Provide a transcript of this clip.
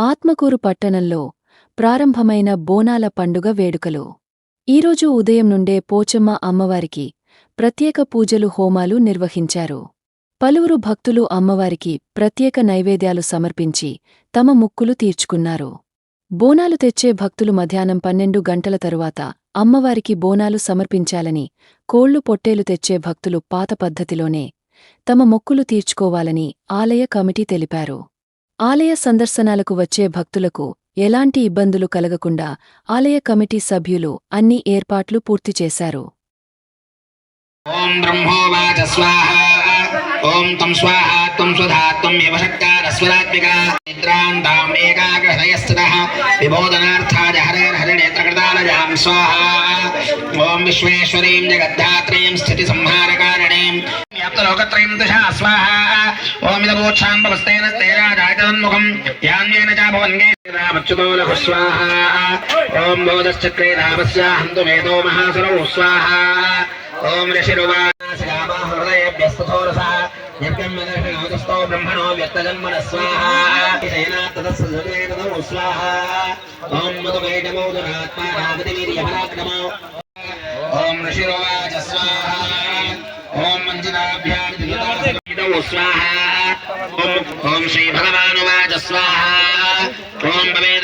ఆత్మకూరు పట్టణంలో ప్రారంభమైన బోనాల పండుగ వేడుకలు. ఈరోజు ఉదయం నుండే పోచమ్మ అమ్మవారికి ప్రత్యేక పూజలు హోమాలు నిర్వహించారు. పలువురు భక్తులు అమ్మవారికి ప్రత్యేక నైవేద్యాలు సమర్పించి తమ ముక్కులు తీర్చుకున్నారు. బోనాలు తెచ్చే భక్తులు మధ్యాహ్నం పన్నెండు గంటల తరువాత అమ్మవారికి బోనాలు సమర్పించాలని కోళ్ళు పొట్టేలు తెచ్చే భక్తులు పాత పద్ధతిలోనే తమ మొక్కులు తీర్చుకోవాలని ఆలయ కమిటీ తెలిపారు. ఆలయ సందర్శనాలకు వచ్చే భక్తులకు ఎలాంటి ఇబ్బందులు కలగకుండా ఆలయ కమిటీ సభ్యులు అన్ని ఏర్పాట్లు పూర్తి చేశారు. ఓం స్వాహ. ఓం విశ్వేశ్వరీం జగద్ధాత్రీం స్థితి సంహారకారిణీం लोकत्रयम्दशा स्वाहा। ॐ इदमोक्षाम्बवस्तेन स्तेराजायतन्मुखम् यान्येन च भवन्गे रामच्युतो लघु स्वाहा। ॐ बोधश्चक्रे रामस्य हन्तु मेधो महासुरौ स्वाहा। ॐ ऋषिरुवासहृदयेभ्यस्तथोरसः यज्ञो ब्रह्मणो व्यक्तजन्मन स्वाहा। स्वाहा। ॐ मधुमेडमौ दुरात्मा रामतिवीर्यपराक्रमौ ॐ ऋषिरुवाच स्वाहा। स्वाहा ओम श्री भगवान स्वाहा। ओम भवे